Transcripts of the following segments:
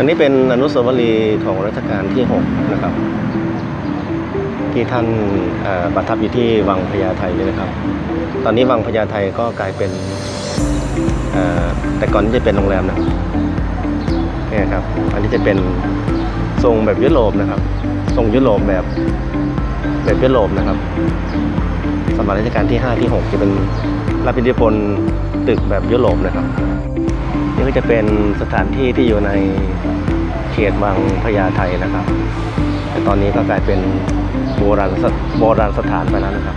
อันนี้เป็นอนุสาวรีย์ของรัชกาลที่ 6 นะครับ ที่ท่านประทับอยู่ที่วังพญาไทนี่นะครับ ตอนนี้วังพญาไทก็กลายเป็นแต่ก่อนจะเป็นโรงแรมนะเนี่ยครับ อันนี้จะเป็นทรงแบบยุโรปนะครับ ทรงยุโรปแบบแบบยุโรปนะครับ สมัยรัชกาลที่ 5 ที่ 6 จะเป็นรับอิทธิพลตึกแบบยุโรปนะครับ นี่ก็จะเป็นสถานที่ที่อยู่ใน เขตวังพญาไทนะครับ แต่ตอนนี้ก็กลายเป็นโบราณสโบราณสถานไปแล้วนะครับ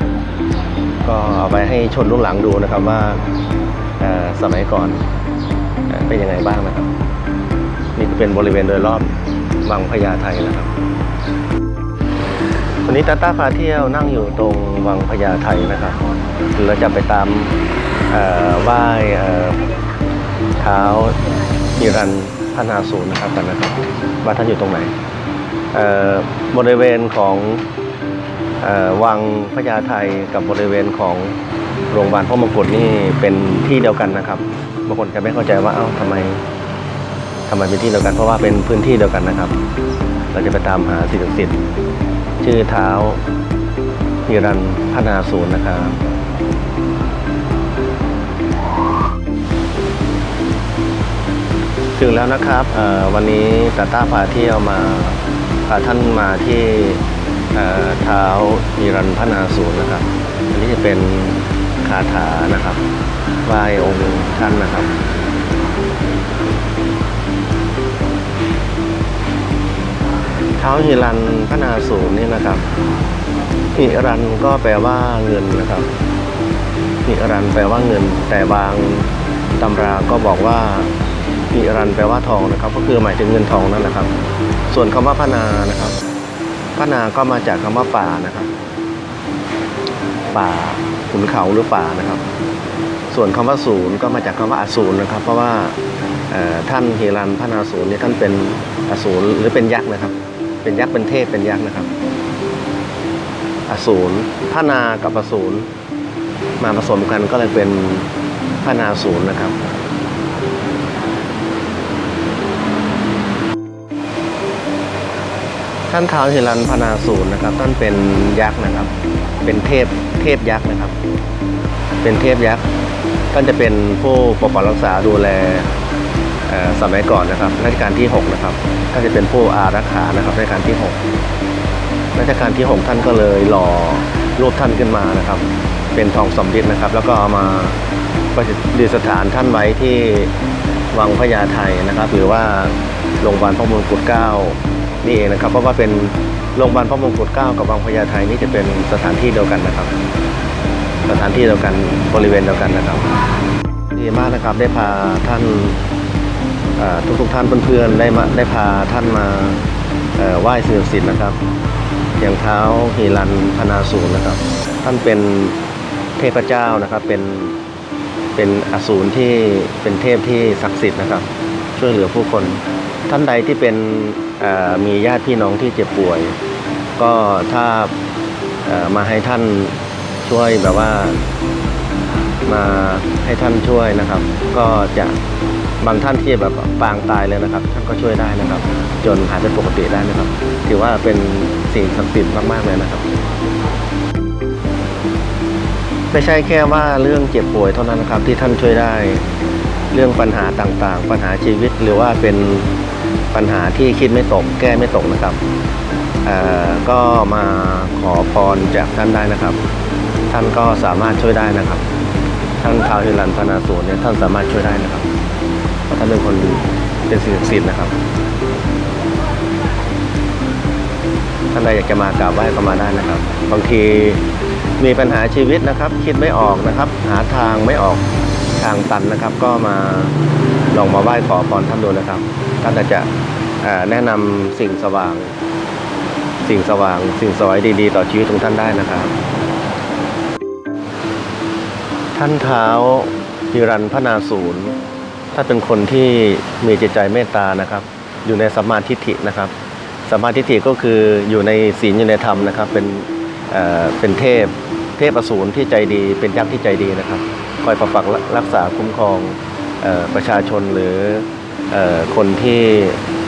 ก็เอาไว้ให้ชนรุ่นหลังดูนะครับว่าสมัยก่อนเป็นยังไงบ้างนะครับ นี่ก็เป็นบริเวณโดยรอบวังพญาไทนะครับวันนี้ตาต้าพาเที่ยวนั่งอยู่ตรงวังพญาไทนะครับ เราจะไปตามเอ่อไหว้เอ่อเท้านิรันดร์ พนาศูนย์นะครับกันนะครับว่าท่านอยู่ตรงไหนบริเวณของออวังพญาไทกับบริเวณของโรงพยาบาลพ่อมงกุฎนี่เป็นที่เดียวกันนะครับบางคนจะไม่เข้าใจว่าเอ้าทำไมทำไมเป็นที่เดียวกันเพราะว่าเป็นพื้นที่เดียวกันนะครับ เราจะไปตามหาสิ่งศักดิ์สิทธิ์ชื่อเท้านิรันพนาศูนย์นะครับ ถึงแล้วนะครับวันนี้ตาต้าพาเที่ยวมาพาท่านมาที่เท้านิรันพนาศูนย์นะครับ อันนี้จะเป็นคาถานะครับไหว้องค์ท่านนะครับเท้าหิรันพนาศูนย์นี่นะครับหิรันก็แปลว่าเงินนะครับหิรันแปลว่าเงิน แต่บางตำราก็บอกว่า หิรันแปลว่าทองนะครับ ก็คือหมายถึงเงินทองนั่นแหละครับ ส่วนคำว่าพนานะครับพนาก็มาจากคำว่าป่านะครับ ป่าขุนเขาหรือป่านะครับ ส่วนคำว่าศูนย์ก็มาจากคำว่าอสูรนะครับ เพราะว่าท่านเฮรันพนาศูนย์เนี่ยท่านเป็นอสูรหรือเป็นยักษ์นะครับ เป็นยักษ์เป็นเทพเป็นยักษ์นะครับ อสูรพนากับอสูรมาผสมกันก็เลยเป็นพนาศูนย์นะครับ ท่านท้าวฮิรันพนาศูนย์นะครับ ท่านเป็นยักษ์นะครับ เป็นเทพเทพยักษ์นะครับ เป็นเทพยักษ์ท่านจะเป็นผู้ปกปักรักษาดูแลสมัยก่อนนะครับรัชกาลที่ 6 นะครับท่านจะเป็นผู้อารักขานะครับรัชกาลที่ 6รัชกาลที่ 6 ท่านก็เลยหล่อรูปท่านขึ้นมานะครับ เป็นทองสำริดนะครับ แล้วก็เอามาประดิษฐานท่านไว้ที่วังพญาไทนะครับ หรือว่าโรงพยาบาลพระมงกุฎเกล้า นี่เองนะครับ เพราะว่าเป็นโรงพยาบาลพระมงกุฎเกล้ากับวังพญาไทนี่จะเป็นสถานที่เดียวกันนะครับ สถานที่เดียวกันบริเวณเดียวกันนะครับดีมากนะครับได้พาท่านทุกทุกๆท่านเพื่อนๆได้มาได้พาท่านมาไหว้สิ่งศักดิ์สิทธิ์นะครับอย่างเท้าฮีรันพนาศูนย์นะครับ ท่านเป็นเทพเจ้านะครับเป็นเป็นอสูรที่เป็นเทพที่ศักดิ์สิทธิ์นะครับ ช่วยเหลือผู้คน ท่านใดที่เป็นมีญาติพี่น้องที่เจ็บป่วย ก็ถ้ามาให้ท่านช่วยแบบว่ามาให้ท่านช่วยนะครับ ก็จะบางท่านที่แบบปางตายเลยนะครับ ท่านก็ช่วยได้นะครับ จนหายเป็นปกติได้นะครับ ถือว่าเป็นสิ่งสิทธิ์มากๆเลยนะครับ ไม่ใช่แค่ว่าเรื่องเจ็บป่วยเท่านั้นนะครับที่ท่านช่วยได้ เรื่องปัญหาต่างๆ ปัญหาชีวิตหรือว่าเป็น ปัญหาที่คิดไม่ตกแก้ไม่ตกนะครับก็มาขอพรจากท่านได้นะครับ ท่านก็สามารถช่วยได้นะครับ ท่านท้าวฮิรันพนาสูรเนี่ยท่านสามารถช่วยได้นะครับเพราะท่านเป็นคนเป็นสิ่งศักดิ์สิทธิ์นะครับท่านใดอยากจะมากราบไหว้ก็มาได้นะครับ บางทีมีปัญหาชีวิตนะครับ คิดไม่ออกนะครับ หาทางไม่ออกทางตันนะครับ ก็มา ลองมาไหว้ขอพรท่านดูนะครับ ท่านอาจจะแนะนำสิ่งสว่าง สิ่งสว่าง สิ่งสวยดีๆ ต่อชีวิตของท่านได้นะครับ ท่านเท้าฮิรันพนาศูนย์ถ้าเป็นคนที่มีจิตใจเมตตานะครับ อยู่ในสัมมาทิฏฐินะครับสัมมาทิฏฐิก็คืออยู่ในศีลอยู่ในธรรมนะครับ เป็นเอ่อเป็นเทพ เทพอสูรที่ใจดี เป็นยักษ์ที่ใจดีนะครับ คอยปกปักรักษาคุ้มครอง ประชาชนหรืออคนที่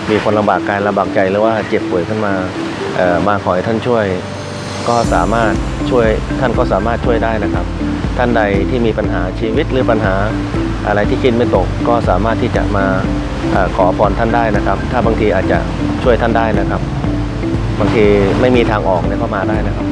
มีคนลำบากกายลำบากใจหรือว่าเจ็บป่วยขึ้นมามาขอให้ท่านช่วยก็สามารถช่วยท่านก็สามารถช่วยได้นะครับ ท่านใดที่มีปัญหาชีวิตหรือปัญหาอะไรที่คิดไม่ตกก็สามารถที่จะมาอขอพรท่านได้นะครับ ถ้าบางทีอาจจะช่วยท่านได้นะครับ บางทีไม่มีทางออกเนี่ยก็มาได้นะครับ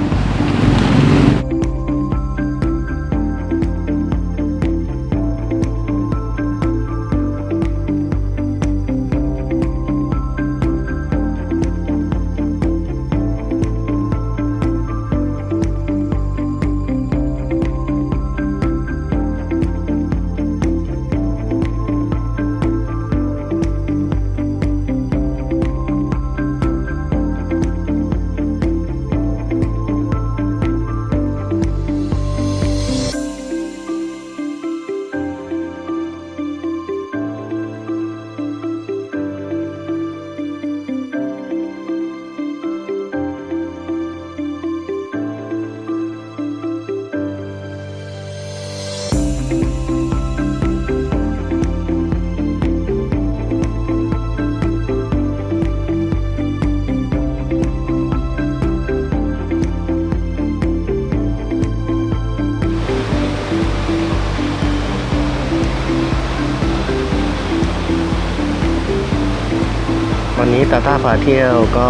ตาตาพาเที่ยวก็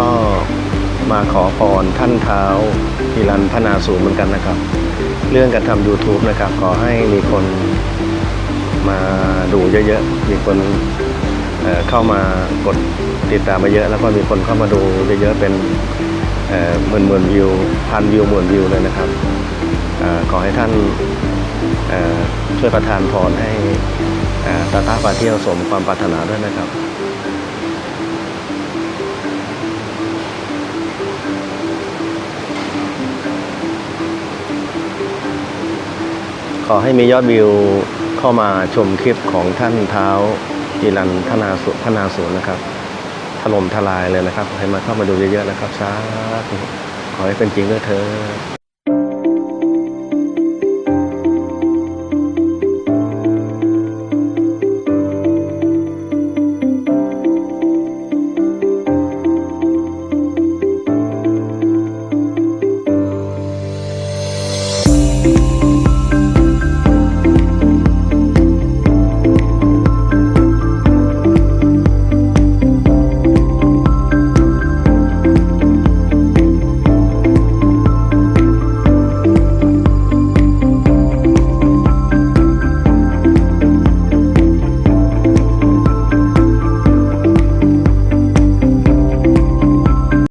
มาขอพรท่านเท้าฮิรันพนาศูนย์เหมือนกันนะครับ เรื่องการทำ YouTube นะครับ ขอให้มีคนมาดูเยอะๆ มีคนเเข้ามากดติดตามมาเยอะ แล้วก็มีคนเข้ามาดูเยอะๆ เป็นหมื่นหมื่นวิวพันวิวหมื่นวิวเลยนะครับอขอให้ท่านช่วยประทานพรให้ตาตาพาเที่ยวสมความปรารถนาด้วยนะครับ ขอให้มียอดวิวเข้ามาชมคลิปของท่านเท้าจีรันธนาสุธนาสูนนะครับถล่มทลายเลยนะครับ ให้มาเข้ามาดูเยอะๆนะครับสาธุขอให้เป็นจริงด้วยเถอะ